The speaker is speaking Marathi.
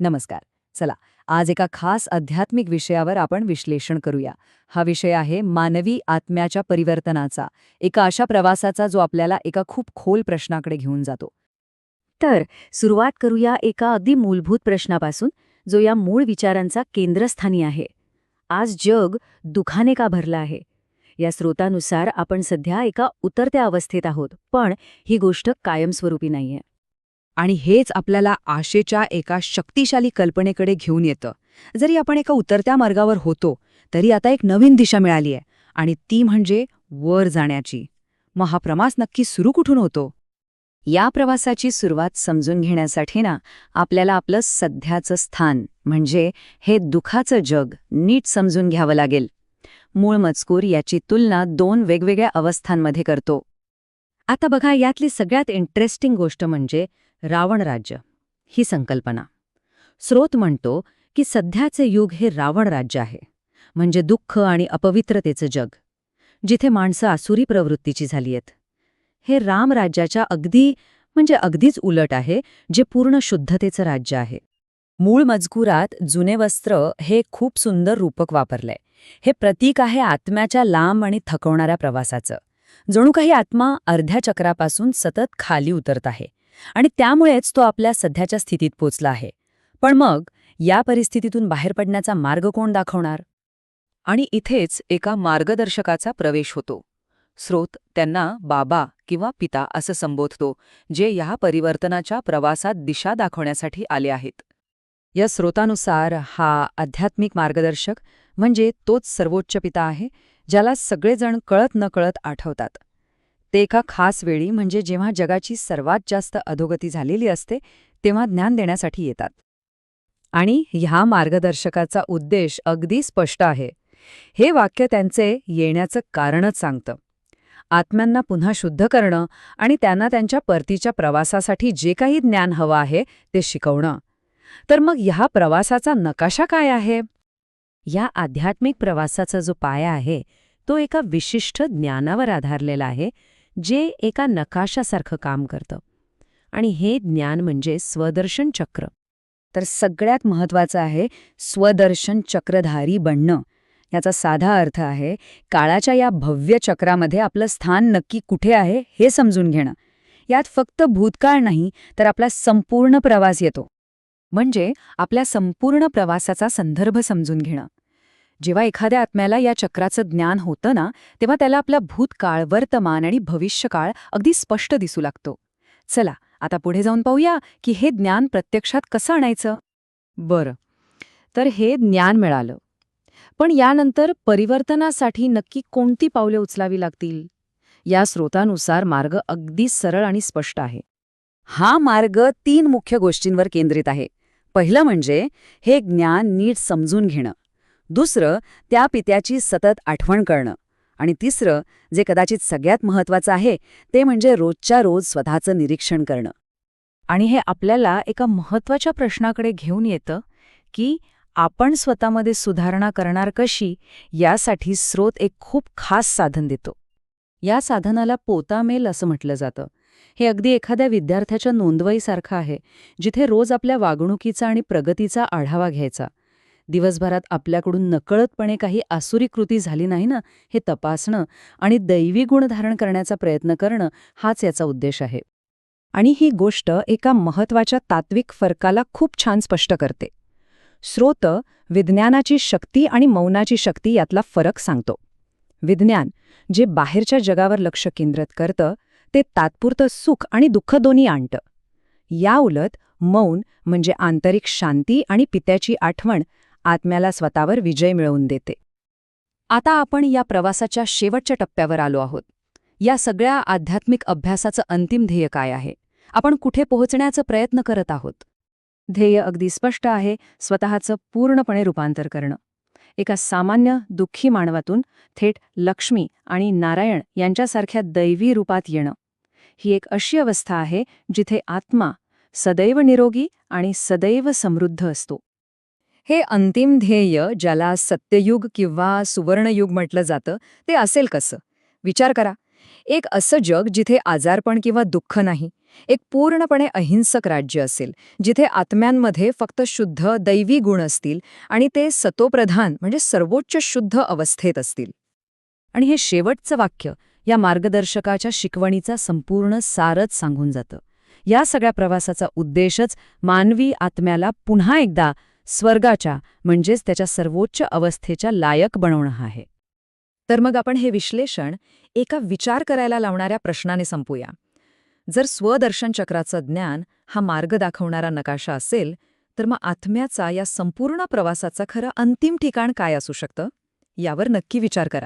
नमस्कार. चला आज एका खास आध्यात्मिक विषयावर आपण विश्लेषण करूया. हा विषय आहे मानवी आत्म्याच्या परिवर्तनाचा. एका अशा प्रवासाचा जो आपल्याला एका खूप खोल प्रश्नाकडे घेऊन जातो. तर सुरुवात करूया एका अगदी मूलभूत प्रश्नापासून जो या मूळ विचारांचा केंद्रस्थानी आहे. आज जग दुखाने का भरलं आहे? या स्रोतानुसार आपण सध्या एका उतरत्या अवस्थेत आहोत पण ही गोष्ट कायमस्वरूपी नाहीये. आणि हेच आपल्याला आशेच्या एका शक्तिशाली कल्पनेकडे घेऊन येतं. जरी आपण एका उतरत्या मार्गावर होतो तरी आता एक नवीन दिशा मिळाली आहे आणि ती म्हणजे वर जाण्याची. मग हा प्रवास नक्की सुरू कुठून होतो? या प्रवासाची सुरुवात समजून घेण्यासाठी ना आपल्याला आपलं सध्याचं स्थान म्हणजे हे दुखाचं जग नीट समजून घ्यावं लागेल. मूळ मजकूर याची तुलना दोन वेगवेगळ्या अवस्थांमध्ये करतो. आता बघा यातली सगळ्यात इंटरेस्टिंग गोष्ट म्हणजे रावण राज्य ही संकल्पना. स्रोत म्हणतो की सध्याचे युग हे रावण राज्य आहे म्हणजे दुःख आणि अपवित्रतेचं जग जिथे माणसं आसुरी प्रवृत्तीची झाली आहेत. हे रामराज्याच्या अगदी म्हणजे अगदीच उलट आहे जे पूर्ण शुद्धतेचं राज्य आहे. मूळ मजकुरात जुने वस्त्र हे खूप सुंदर रूपक वापरलंय. हे प्रतीक आहे आत्म्याच्या लांब आणि थकवणाऱ्या प्रवासाचं. जणू काही आत्मा अर्ध्या चक्रापासून सतत खाली उतरत आहे. आणि त्यामुळेच तो आपल्या सध्याच्या स्थितीत पोचला आहे. पण मग या परिस्थितीतून बाहेर पडण्याचा मार्ग कोण दाखवणार? आणि इथेच एका मार्गदर्शकाचा प्रवेश होतो. स्रोत त्यांना बाबा किंवा पिता असं संबोधतो जे या परिवर्तनाच्या प्रवासात दिशा दाखवण्यासाठी आले आहेत. या स्रोतानुसार हा आध्यात्मिक मार्गदर्शक म्हणजे तोच सर्वोच्च पिता आहे ज्याला सगळेजण कळत नकळत आठवतात. ते एका खास वेळी म्हणजे जेव्हा जगाची सर्वात जास्त अधोगती झालेली असते तेव्हा ज्ञान देण्यासाठी येतात. आणि ह्या मार्गदर्शकाचा उद्देश अगदी स्पष्ट आहे. हे वाक्य त्यांचे येण्याचं कारणच सांगतं. आत्म्यांना पुन्हा शुद्ध करणं आणि त्यांना त्यांच्या परतीच्या प्रवासासाठी जे काही ज्ञान हवं आहे ते शिकवणं. तर मग ह्या प्रवासाचा नकाशा काय आहे? या आध्यात्मिक प्रवासाचा जो पाया आहे तो एका विशिष्ट ज्ञानावर आधारलेला आहे जे एका नकाशासारखं काम करतं. आणि हे ज्ञान म्हणजे स्वदर्शन चक्र. तर सगळ्यात महत्वाचं आहे स्वदर्शन चक्रधारी बनणं. याचा साधा अर्थ आहे काळाच्या या भव्य चक्रामध्ये आपलं स्थान नक्की कुठे आहे हे समजून घेणं. यात फक्त भूतकाळ नाही तर आपला संपूर्ण प्रवास येतो. म्हणजे आपल्या संपूर्ण प्रवासाचा संदर्भ समजून घेणं. जेव्हा एखाद्या आत्म्याला या चक्राचं ज्ञान होतं ना तेव्हा त्याला आपला भूतकाळ वर्तमान आणि भविष्यकाळ अगदी स्पष्ट दिसू लागतो. चला आता पुढे जाऊन पाहूया की हे ज्ञान प्रत्यक्षात कसं आणायचं? बरं तर हे ज्ञान मिळालं. पण यानंतर परिवर्तनासाठी नक्की कोणती पावले उचलावी लागतील? या स्रोतानुसार मार्ग अगदी सरळ आणि स्पष्ट आहे. हा मार्ग तीन मुख्य गोष्टींवर केंद्रित आहे. पहिलं म्हणजे हे ज्ञान नीट समजून घेणं. दुसरं त्या पित्याची सतत आठवण करणं. आणि तिसरं जे कदाचित सगळ्यात महत्वाचं आहे ते म्हणजे रोजच्या रोज स्वतःचं निरीक्षण करणं. आणि हे आपल्याला एका महत्त्वाच्या प्रश्नाकडे घेऊन येतं की आपण स्वतःमध्ये सुधारणा करणार कशी यासाठी स्रोत एक खूप खास साधन देतो. या साधनाला पोतामेल असं म्हटलं जातं. हे अगदी एखाद्या विद्यार्थ्याच्या नोंदवईसारखं आहे जिथे रोज आपल्या वागणुकीचा आणि प्रगतीचा आढावा घ्यायचा. दिवसभरात आपल्याकडून नकळतपणे काही आसुरी कृती झाली नाही ना हे तपासणं आणि दैवी गुण धारण करण्याचा प्रयत्न करणं हाच याचा उद्देश आहे. आणि ही गोष्ट एका महत्त्वाच्या तात्विक फरकाला खूप छान स्पष्ट करते. स्रोत विज्ञानाची शक्ती आणि मौनाची शक्ती यातला फरक सांगतो. विज्ञान जे बाहेरच्या जगावर लक्ष केंद्रित करतं ते तात्पुरतं सुख आणि दुःख दोन्ही आणतं. याउलट मौन म्हणजे आंतरिक शांती आणि पित्याची आठवण आत्म्याला स्वतःवर विजय मिळवून देते. आता आपण या प्रवासाच्या शेवटच्या टप्प्यावर आलो आहोत. या सगळ्या आध्यात्मिक अभ्यासाचं अंतिम ध्येय काय आहे? आपण कुठे पोहोचण्याचा प्रयत्न करत आहोत? ध्येय अगदी स्पष्ट आहे स्वतःचं पूर्णपणे रूपांतर करणं. एका सामान्य दुःखी मानवातून थेट लक्ष्मी आणि नारायण यांच्यासारख्या दैवी रूपात येणं. ही एक अशी अवस्था आहे जिथे आत्मा सदैव निरोगी आणि सदैव समृद्ध असतो. हे अंतिम ध्येय ज्याला सत्ययुग किंवा सुवर्णयुग म्हटलं जातं ते असेल कसं? विचार करा. एक असं जग जिथे आजारपण किंवा दुःख नाही एक पूर्णपणे अहिंसक राज्य असेल जिथे आत्म्यांमध्ये फक्त शुद्ध दैवी गुण असतील आणि ते सतोप्रधान म्हणजे सर्वोच्च शुद्ध अवस्थेत असतील. आणि हे शेवटचं वाक्य या मार्गदर्शकाच्या शिकवणीचा संपूर्ण सारच सांगून जातं. या सगळ्या प्रवासाचा उद्देशच मानवी आत्म्याला पुन्हा एकदा स्वर्गाच्या म्हणजेच त्याच्या सर्वोच्च अवस्थेच्या लायक बनवणं आहे. तर मग आपण हे विश्लेषण एका विचार करायला लावणाऱ्या प्रश्नाने संपूया. जर स्वदर्शन चक्राचं ज्ञान हा मार्ग दाखवणारा नकाशा असेल तर मग आत्म्याचा या संपूर्ण प्रवासाचा खरं अंतिम ठिकाण काय असू शकतं? यावर नक्की विचार करा.